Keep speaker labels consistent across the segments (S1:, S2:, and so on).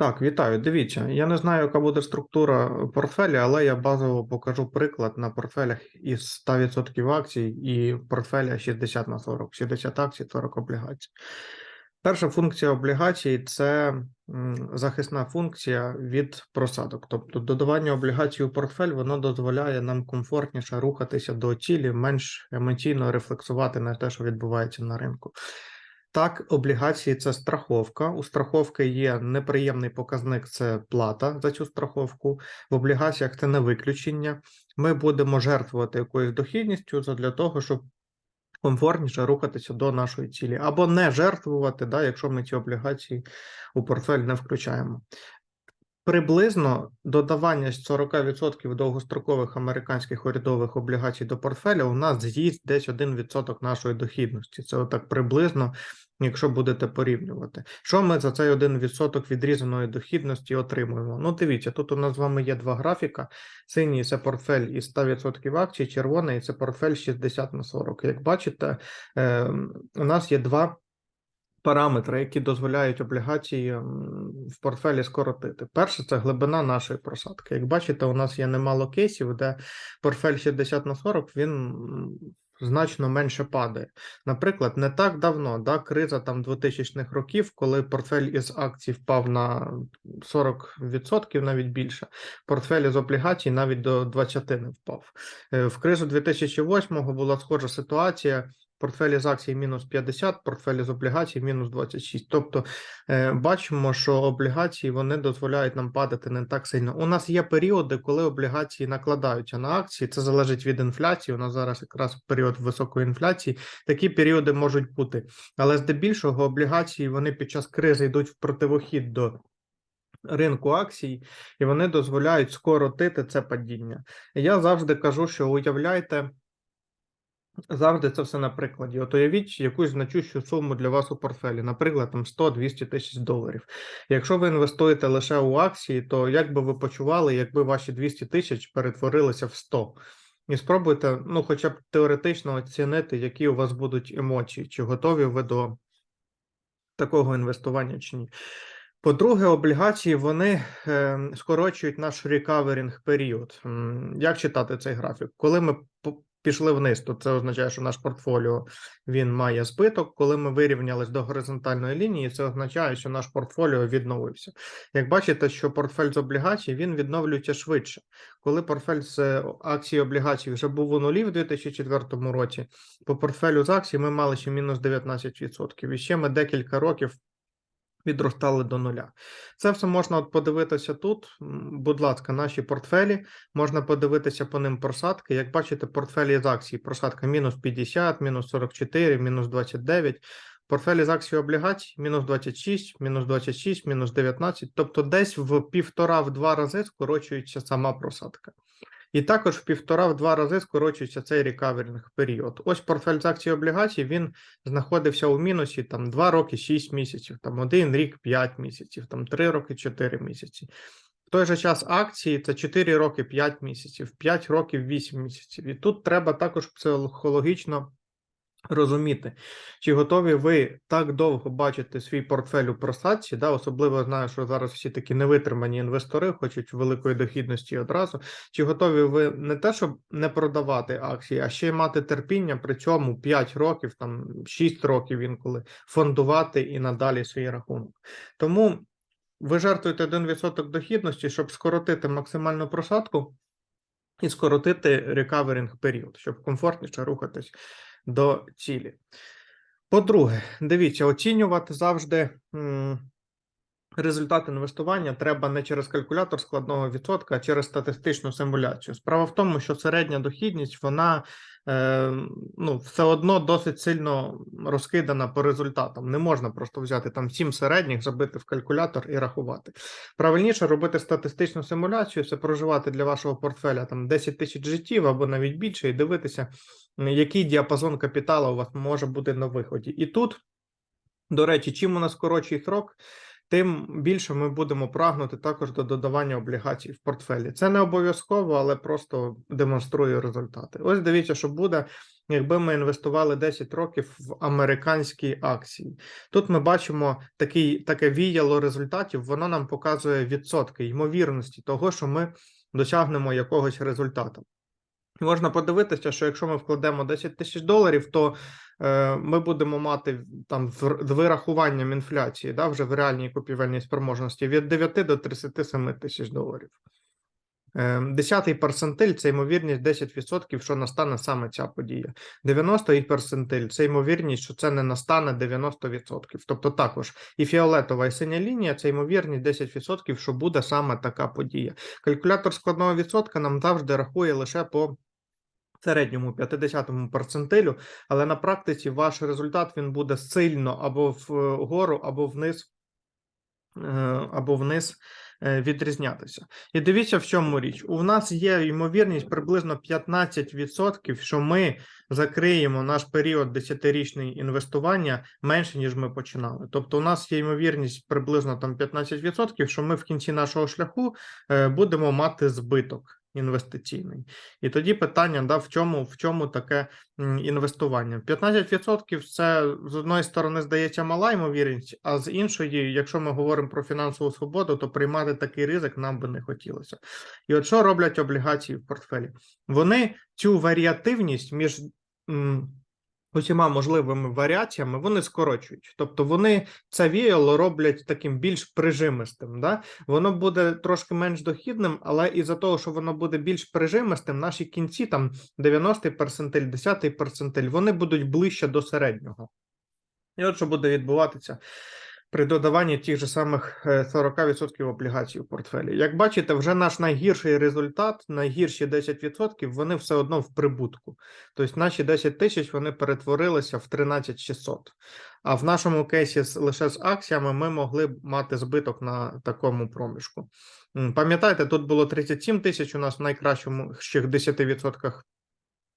S1: Так, вітаю. Дивіться, я не знаю, яка буде структура портфеля, але я базово покажу приклад на портфелях із 100% акцій і портфеля 60 на 40, 60 акцій, 40 облігацій. Перша функція облігацій це захисна функція від просадок. Тобто додавання облігацій у портфель воно дозволяє нам комфортніше рухатися до цілі, менш емоційно рефлексувати на те, що відбувається на ринку. Так, облігації це страховка. У страховки є неприємний показник це плата за цю страховку. В облігаціях це не виключення. Ми будемо жертвувати якоюсь дохідністю для того, щоб комфортніше рухатися до нашої цілі, або не жертвувати, да, якщо ми ці облігації у портфель не включаємо. Приблизно додавання 40% довгострокових американських урядових облігацій до портфеля у нас з'їсть десь 1% нашої дохідності. Це отак приблизно, якщо будете порівнювати. Що ми за цей 1% відрізаної дохідності отримуємо? Ну, дивіться, тут у нас з вами є два графіка. Синій це портфель із 100% акцій, червоний це портфель 60 на 40. Як бачите, е, у нас є два параметри, які дозволяють облігації в портфелі скоротити. Перше це глибина нашої просадки. Як бачите, у нас є немало кейсів, де портфель 60 на 40 він значно менше падає. Наприклад, не так давно да, криза там 2000-х років, коли портфель із акцій впав на 40%, навіть більше, портфель з облігацій навіть до 20 не впав. Е, В кризу 2008-го була схожа ситуація. Портфелі з акцій мінус 50, портфелі з облігацій мінус 26. Тобто е, бачимо, що облігації вони дозволяють нам падати не так сильно. У нас є періоди, коли облігації накладаються на акції. Це залежить від інфляції. У нас зараз якраз період високої інфляції. Такі періоди можуть бути. Але здебільшого облігації вони під час кризи йдуть в противохід до. Ринку акцій, і вони дозволяють скоротити це падіння. Я завжди кажу, що уявляйте, Завжди це все на прикладі. От уявіть якусь значущу суму для вас у портфелі, наприклад, там 100-200 тисяч доларів. Якщо ви інвестуєте лише у акції, то як би ви почували, якби ваші 200 тисяч перетворилися в 100? І спробуйте, ну, хоча б теоретично оцінити, які у вас будуть емоції, чи готові ви до такого інвестування чи ні. По-друге, облігації вони е, скорочують наш рекаверінг період. Як читати цей графік? Коли ми пішли вниз, то це означає, що наш портфоліо він має збиток. Коли ми вирівнялись до горизонтальної лінії, це означає, що наш портфоліо відновився. Як бачите, що портфель з облігацій він відновлюється швидше. Коли портфель з е, акцій облігацій вже був у нулі в 2004 році, по портфелю з акцій ми мали ще мінус 19%. І ще ми декілька років відростали до нуля. Це все можна от подивитися тут. Будь ласка, наші портфелі. Можна подивитися по ним просадки. Як бачите, портфелі з акцій просадка мінус 50, мінус 44, мінус 29. Портфелі з акцій облігацій мінус 26, мінус 26, мінус 19. Тобто десь в півтора-в два рази скорочується сама просадка. І також в півтора-в два рази скорочується цей рекаверінг період. Ось портфель з акцій облігацій він знаходився у мінусі там 2 роки 6 місяців, там 1 рік 5 місяців, там 3 роки 4 місяці. В той же час акції це 4 роки 5 місяців, 5 років 8 місяців. І тут треба також психологічно розуміти, чи готові ви так довго бачити свій портфель у просадці, да, особливо знаю, що зараз всі такі невитримані інвестори хочуть великої дохідності одразу. Чи готові ви не те, щоб не продавати акції, а ще й мати терпіння при цьому 5 років, там 6 років інколи фондувати і надалі свій рахунок. Тому ви жертвуєте 1% дохідності, щоб скоротити максимальну просадку і скоротити рекаверінг період, щоб комфортніше рухатись до цілі. По-друге, дивіться, оцінювати завжди результат інвестування треба не через калькулятор складного відсотка, а через статистичну симуляцію. Справа в тому, що середня дохідність вона ну, все одно досить сильно розкидана по результатам. Не можна просто взяти там 7 середніх, забити в калькулятор і рахувати. Правильніше робити статистичну симуляцію, це проживати для вашого портфеля там 10 тисяч життів або навіть більше, і дивитися, який діапазон капіталу у вас може бути на виході. І тут, до речі, чим у нас коротший срок, тим більше ми будемо прагнути також до додавання облігацій в портфелі. Це не обов'язково, але просто демонструє результати. Ось дивіться, що буде, якби ми інвестували 10 років в американські акції. Тут ми бачимо такий, таке віяло результатів, воно нам показує відсотки ймовірності того, що ми досягнемо якогось результату. Можна подивитися, що якщо ми вкладемо 10 тисяч доларів, то ми будемо мати там з вирахуванням інфляції, да, вже в реальній купівельній спроможності від 9 до 37 тисяч доларів. Е, Десятий персентиль це ймовірність 10%, що настане саме ця подія. 90-й персентиль це ймовірність, що це не настане 90%. Тобто також і фіолетова, і синя лінія це ймовірність 10%, що буде саме така подія. Калькулятор складного відсотка нам завжди рахує лише по середньому 50-му перцентилю, але на практиці ваш результат він буде сильно або вгору, або вниз, е, або вниз е, відрізнятися. І дивіться, в чому річ. У нас є ймовірність приблизно 15%, що ми закриємо наш період 10-річний інвестування менше, ніж ми починали. Тобто, у нас є ймовірність приблизно там 15%, що ми в кінці нашого шляху е, будемо мати збиток інвестиційний. І тоді питання, да, в чому, в чому таке інвестування? 15% це з одної сторони здається мала ймовірність, а з іншої, якщо ми говоримо про фінансову свободу, то приймати такий ризик нам би не хотілося. І от що роблять облігації в портфелі? Вони цю варіативність між усіма можливими варіаціями вони скорочують. Тобто вони це віяло роблять таким більш прижимистим. Да? Воно буде трошки менш дохідним, але із-за того, що воно буде більш прижимистим, наші кінці, там 90-й персентиль, 10-й персентиль, вони будуть ближче до середнього. І от що буде відбуватися при додаванні тих же самих е, 40% облігацій у портфелі. Як бачите, вже наш найгірший результат, найгірші 10%, вони все одно в прибутку. Тобто наші 10 тисяч вони перетворилися в 13600. А в нашому кейсі лише з акціями ми могли б мати збиток на такому проміжку. Пам'ятаєте, тут було 37 тисяч у нас в найкращому ще 10%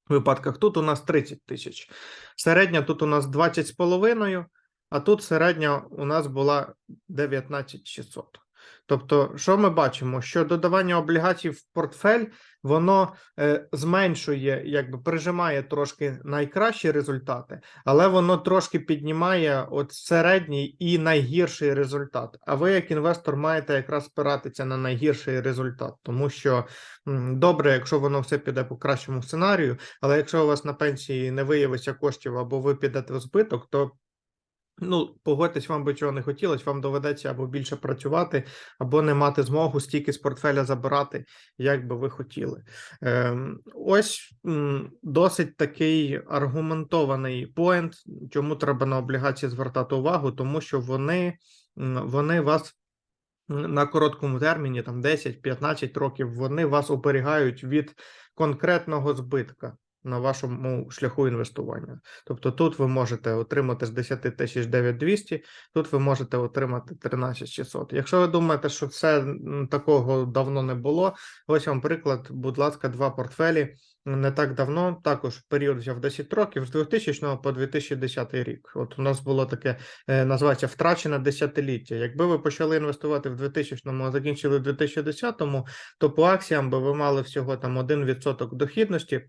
S1: випадках. Тут у нас 30 тисяч. Середня тут у нас 20 з половиною, а тут середня у нас була 19600. Тобто, що ми бачимо? Що додавання облігацій в портфель воно е, зменшує, якби прижимає трошки найкращі результати, але воно трошки піднімає от середній і найгірший результат. А ви, як інвестор, маєте якраз спиратися на найгірший результат, тому що м, добре, якщо воно все піде по кращому сценарію, але якщо у вас на пенсії не виявиться коштів або ви підете в збиток, то Ну, погодьтесь, вам би чого не хотілося, вам доведеться або більше працювати, або не мати змогу стільки з портфеля забирати, як би ви хотіли. Ем, ось досить такий аргументований поінт, чому треба на облігації звертати увагу, тому що вони, вони вас на короткому терміні, там 10-15 років, вони вас оберігають від конкретного збитка на вашому шляху інвестування. Тобто тут ви можете отримати з 10 тисяч 9200, тут ви можете отримати 13600. Якщо ви думаєте, що це такого давно не було, ось вам приклад, будь ласка, два портфелі. Не так давно, також період взяв 10 років з 2000 по 2010 рік. От у нас було таке, е, називається втрачене десятиліття. Якби ви почали інвестувати в 2000-му, а закінчили в 2010-му, то по акціям би ви мали всього там 1% дохідності.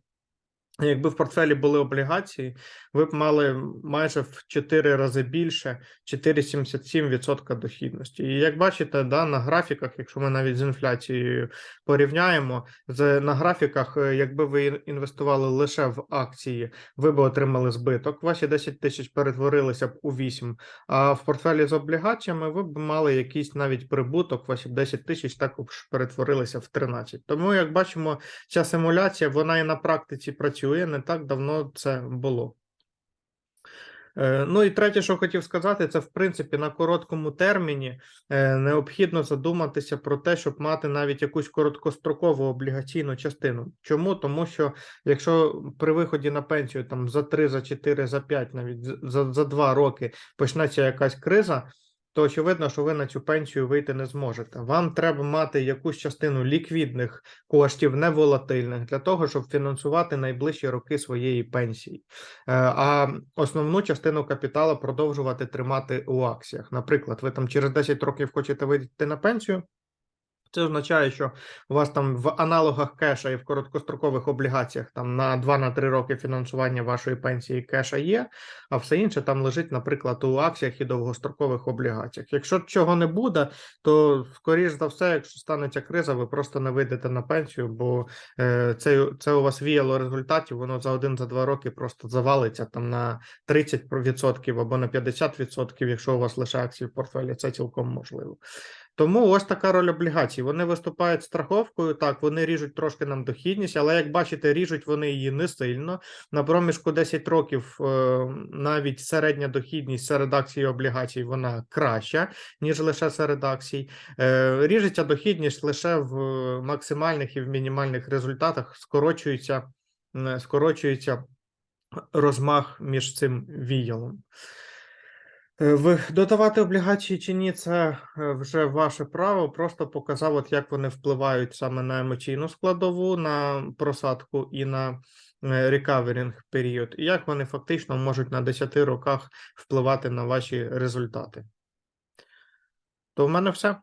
S1: Якби в портфелі були облігації, ви б мали майже в 4 рази більше 4,77% дохідності. І як бачите, да, на графіках, якщо ми навіть з інфляцією порівняємо, з, на графіках, е, якби ви інвестували лише в акції, ви б отримали збиток. Ваші 10 тисяч перетворилися б у 8, а в портфелі з облігаціями ви б мали якийсь навіть прибуток, ваші 10 тисяч також перетворилися в 13. Тому, як бачимо, ця симуляція вона і на практиці працює. Не так давно це було. Е, Ну і третє, що хотів сказати, це в принципі на короткому терміні е, необхідно задуматися про те, щоб мати навіть якусь короткострокову облігаційну частину. Чому? Тому що якщо при виході на пенсію там за 3, за 4, за 5, навіть за, за 2 роки почнеться якась криза, то очевидно, що ви на цю пенсію вийти не зможете. Вам треба мати якусь частину ліквідних коштів, неволатильних, для того, щоб фінансувати найближчі роки своєї пенсії. Е, А основну частину капіталу продовжувати тримати у акціях. Наприклад, ви там через 10 років хочете вийти на пенсію. Це означає, що у вас там в аналогах кеша і в короткострокових облігаціях там на 2-3 роки фінансування вашої пенсії кеша є, а все інше там лежить, наприклад, у акціях і довгострокових облігаціях. Якщо чого не буде, то скоріш за все, якщо станеться криза, ви просто не вийдете на пенсію, бо е, це, це у вас віяло результатів, воно за один за два роки просто завалиться там на 30% або на 50%, якщо у вас лише акції в портфелі, це цілком можливо. Тому ось така роль облігацій. Вони виступають страховкою. Так, вони ріжуть трошки нам дохідність, але як бачите, ріжуть вони її не сильно. На проміжку 10 років е, навіть середня дохідність серед акцій облігацій вона краща, ніж лише серед акцій. Е, Ріжеться дохідність лише в максимальних і в мінімальних результатах. Скорочується, е, скорочується розмах між цим віялом. Е, Ви додавати облігації чи ні, це е, вже ваше право. Просто показав, от як вони впливають саме на емоційну складову, на просадку і на рекаверінг період, і як вони фактично можуть на 10 роках впливати на ваші результати. То в мене все.